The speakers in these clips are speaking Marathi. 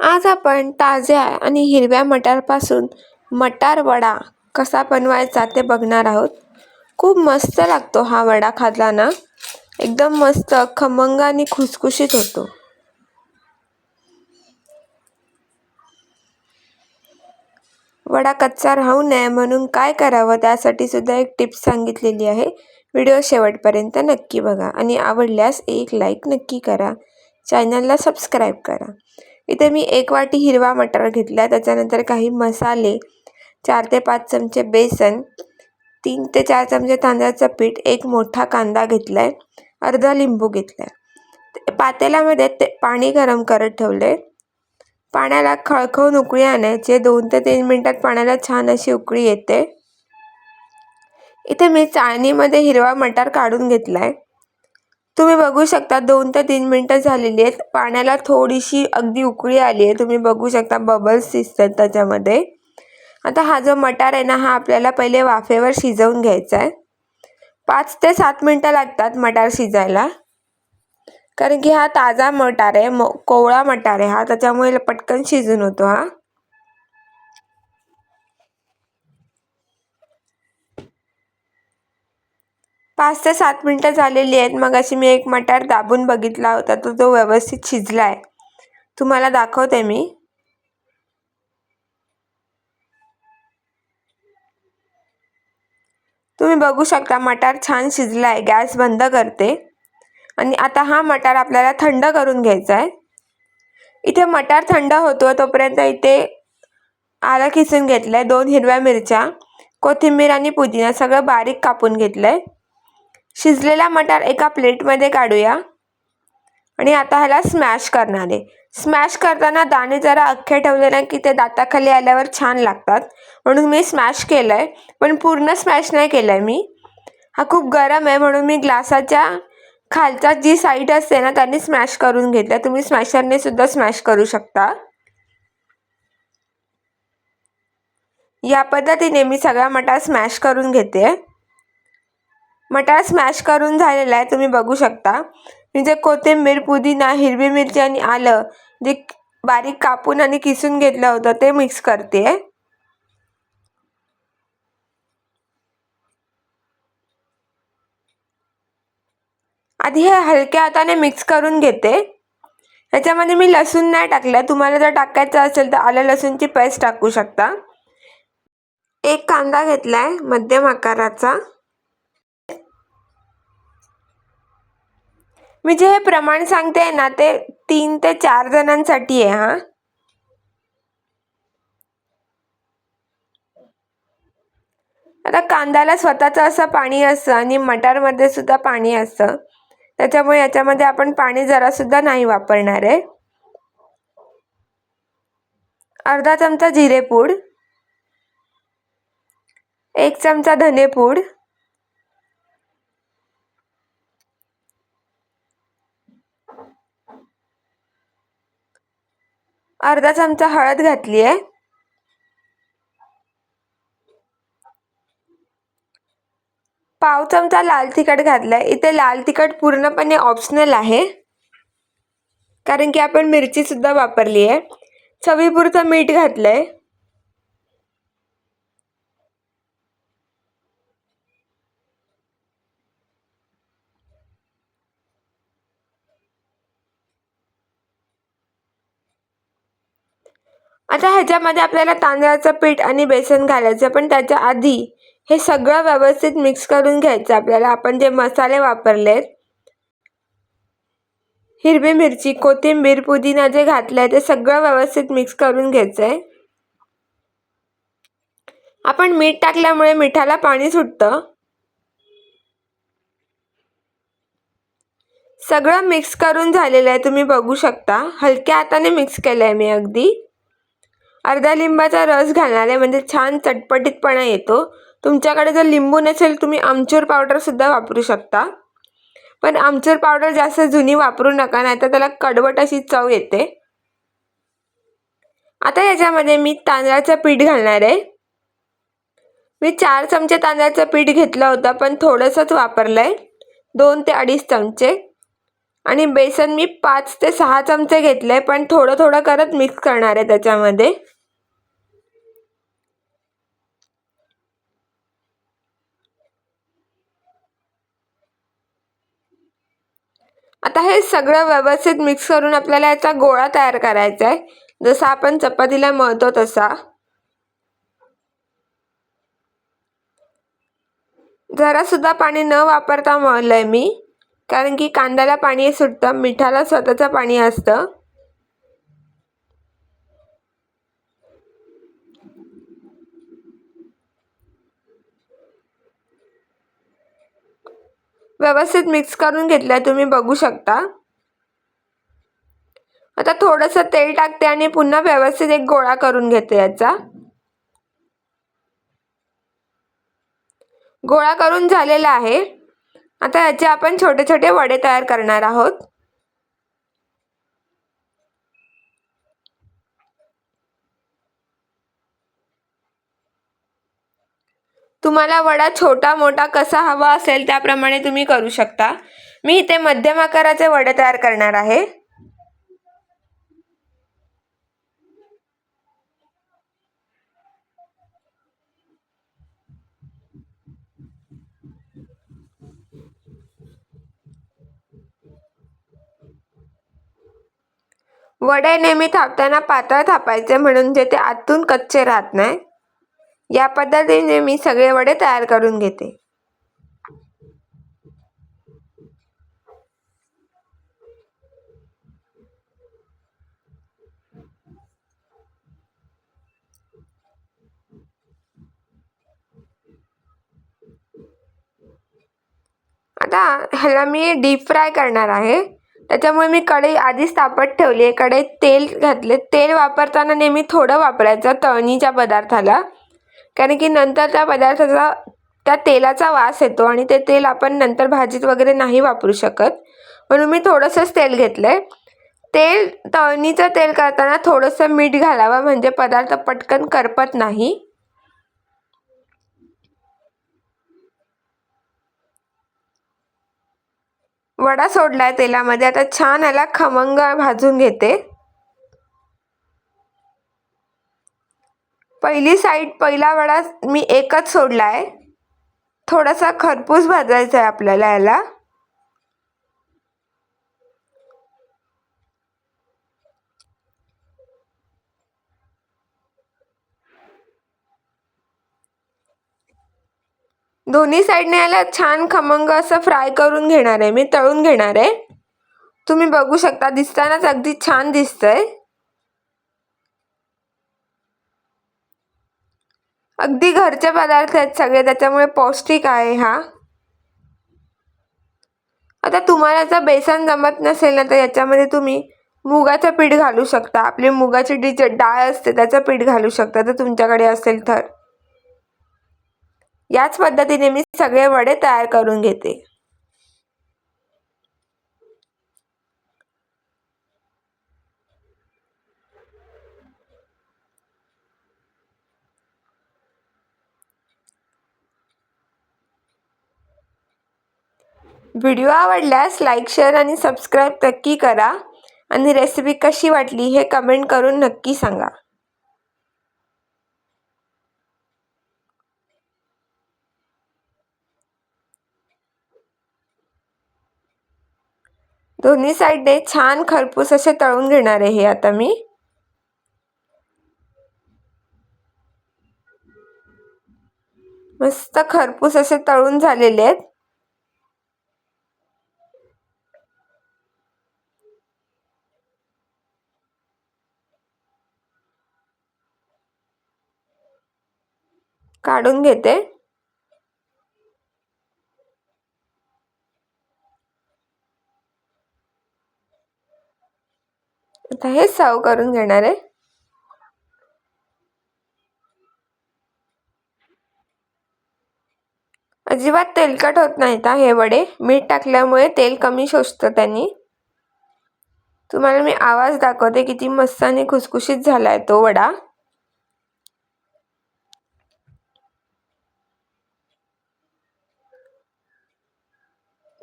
आज आपण ताज्या आणि हिरव्या मटारपासून मटार वडा कसा बनवायचा ते बघणार आहोत. खूप मस्त लागतो हा वडा खाताना. एकदम मस्त खमंग आणि खुसखुशीत होतो. वडा कच्चा राहू नये म्हणून काय करावं त्यासाठी सुद्धा एक टिप्स सांगितलेली आहे. व्हिडिओ शेवटपर्यंत नक्की बघा आणि आवडल्यास एक लाईक नक्की करा. चॅनलला सबस्क्राईब करा. इथे मी एक वाटी हिरवा मटार घेतला त्याच्यानंतर काही मसाले चार ते पाच चमचे बेसन तीन ते चार चमचे तांदळाचं पीठ एक मोठा कांदा घेतला आहे अर्धा लिंबू घेतला आहे पातेल्यामध्ये ते पाणी गरम करत ठेवले पाण्याला खळखळून उकळी आणायचे दोन ते तीन मिनटात पाण्याला छान अशी उकळी येते. इथे मी चाळणीमध्ये हिरवा मटार काढून घेतला आहे बघू शकता दोन ते तीन मिनटं झालेली आहेत. पाण्याला थोडीशी अगदी उकळी आली आहे. तुम्ही बघू शकता बबल्स दिसत आहेत त्याच्यामध्ये. आता हा जो मटार आहे ना हा आपल्याला पहिले वाफेवर शिजवून घ्यायचा आहे. पाच ते सात मिनटं लागतात मटार शिजायला. कारण की हा ताजा मटार आहे म कोवळा मटार आहे हा त्याच्यामुळे पटकन शिजून होतो हा. पाच ते सात मिनटं झालेली आहेत. मग अशी मी एक मटार दाबून बघितला होता. तो तो व्यवस्थित शिजला आहे तुम्हाला दाखवते मी. तुम्ही बघू शकता मटार छान शिजला आहे गॅस बंद करते. आणि आता हा मटार आपल्याला थंड करून घ्यायचा आहे इथे मटार थंड होतो तोपर्यंत इथे आलं खिसून घेतलं आहे दोन हिरव्या मिरच्या कोथिंबीर आणि पुदिना सगळं बारीक कापून घेतलं आहे शिजलेला मटार एका प्लेटमध्ये काढूया. आणि आता ह्याला स्मॅश करणार आहे. स्मॅश करताना दाणे जरा अख्खे ठेवले ना की ते दाताखाली आल्यावर छान लागतात. म्हणून मी स्मॅश केलं आहे पण पूर्ण स्मॅश नाही केलं आहे मी. हा खूप गरम आहे म्हणून मी ग्लासाच्या खालचा जी साईड असते ना त्यांनी स्मॅश करून घेतलं तुम्ही स्मॅशरने सुद्धा स्मॅश करू शकता. या पद्धतीने मी सगळा मटार स्मॅश करून घेते. मटार स्मॅश करून झालेला आहे तुम्ही बघू शकता. मी जे कोथिंबीर पुदिना हिरवी मिरची आणि आलं जे बारीक कापून आणि किसून घेतलं होतं ते मिक्स करते. आधी हे हलक्या हाताने मिक्स करून घेते. ह्याच्यामध्ये मी लसूण नाही टाकलं. तुम्हाला जर टाकायचं असेल तर आलं लसूणची पेस्ट टाकू शकता. एक कांदा घेतलाय मध्यम आकाराचा. मी जे हे प्रमाण सांगते ना ते तीन ते चार जणांसाठी आहे हा. आता कांद्याला स्वतःचं असं पाणी असतं आणि मटारमध्ये सुद्धा पाणी असतं. त्याच्यामुळे याच्यामध्ये आपण पाणी जरासुद्धा नाही वापरणार आहे. अर्धा चमचा जिरेपूड एक चमचा धनेपूड अर्धा चमचा हळद घातली आहे. पाव चमचा लाल तिखट घातलाय. इथे लाल तिखट पूर्णपणे ऑप्शनल आहे. कारण की आपण मिरची सुद्धा वापरली आहे. चवीपुरतं मीठ घातलंय. आता ह्याच्यामध्ये आपल्याला तांदळाचं पीठ आणि बेसन घालायचं पण त्याच्या आधी हे सगळं व्यवस्थित मिक्स करून घ्यायचं आपल्याला. आपण जे मसाले वापरलेत हिरवी मिरची कोथिंबीर पुदिना जे घातलं आहे ते सगळं व्यवस्थित मिक्स करून घ्यायचं आहे आपण मीठ टाकल्यामुळे मिठाला पाणी सुटतं. सगळं मिक्स करून झालेलं आहे तुम्ही बघू शकता. हलक्या हाताने मिक्स केलं आहे मी अगदी. अर्धा लिंबाचा रस घालणार आहे म्हणजे छान चटपटीतपणा येतो. तुमच्याकडे जर लिंबू नसेल तुम्ही आमचूर पावडरसुद्धा वापरू शकता. पण आमचूर पावडर जास्त जुनी वापरू नका नाही तर त्याला कडवट अशी चव येते. आता याच्यामध्ये मी तांदळाचं पीठ घालणार आहे. मी चार चमचे तांदळाचं पीठ घेतलं होतं पण थोडंसंच वापरलं आहे दोन ते अडीच चमचे. आणि बेसन मी पाच ते सहा चमचे घेतले पण थोडं थोडं करत मिक्स करणार आहे त्याच्यामध्ये. आता हे सगळं व्यवस्थित मिक्स करून आपल्याला याचा गोळा तयार करायचा आहे. जसा आपण चपातीला मळतो तसा. जरा सुद्धा पाणी न वापरता मळलंय मी. कारण की कांद्याला पाणी सुटतं मिठाला स्वतःचं पाणी असतं. व्यवस्थित मिक्स करून घेतलंय तुम्ही बघू शकता. आता थोडंसं तेल टाकते आणि पुन्हा व्यवस्थित एक गोळा करून घेते याचा. गोळा करून झालेला आहे. आता याचे आपण छोटे छोटे वडे तयार करणार आहोत. तुम्हाला वडा छोटा मोठा कसा हवा असेल त्याप्रमाणे तुम्ही करू शकता. मी इथे मध्यम आकाराचे वडे तयार करणार आहे. वडे नेहमी थापताना पातळ थापायचे म्हणून जे ते आतून कच्चे राहत नाही. या पद्धतीने मी सगळे वडे तयार करून घेते. आता ह्याला मी डीप फ्राय करणार आहे. त्याच्यामुळे मी कढई आधीच तापत ठेवली आहे. कढईत तेल घातले. तेल वापरताना नेहमी थोडं वापरायचं तळणीच्या पदार्थाला. कारण की नंतर त्या पदार्थाचा त्या तेलाचा वास येतो आणि ते तेल आपण नंतर भाजीत वगैरे नाही वापरू शकत. म्हणून मी थोडंसंच तेल घेतलं आहे तेल तळणीचं तेल करताना थोडंसं मीठ घालावं म्हणजे पदार्थ पटकन करपत नाही. वडा सोडलाय तेलामध्ये. आता छान याला खमंग भाजून घेते. पहिली साईड पहिला वडा मी एकच सोडलाय. थोडासा खरपूस भाजायचा आहे आपल्याला याला. दोन्ही साईडने याला छान खमंग असं फ्राय करून घेणार आहे मी तळून घेणार. आहे तुम्ही बघू शकता दिसतानाच अगदी छान दिसतंय. अगदी घरचे पदार्थ आहेत सगळे त्याच्यामुळे पौष्टिक आहे हा. आता तुम्हाला जर बेसन जमत नसेल ना तर याच्यामध्ये तुम्ही मुगाचं पीठ घालू शकता. आपली मुगाची डी डाळ असते त्याचं पीठ घालू शकता जर तुमच्याकडे असेल तर. याच पद्धतीने मी सगळे वडे तयार करून घेते. व्हिडिओ आवडल्यास लाईक शेअर आणि सबस्क्राईब नक्की करा. आणि रेसिपी कशी वाटली हे कमेंट करून नक्की सांगा. दोन्ही साईडने छान खरपूस असे तळून घेणार आहे हे आता मी. मस्त खरपूस असे तळून झालेले आहेत. काढून घेते. आता हे सर्व करून घेणार आहे. अजिबात तेलकट होत नाहीत हे वडे. मीठ टाकल्यामुळे तेल कमी शोषतं त्यांनी. तुम्हाला मी आवाज दाखवते किती मस्त आणि खुसखुशीत झाला आहे तो वडा.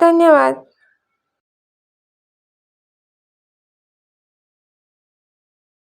धन्यवाद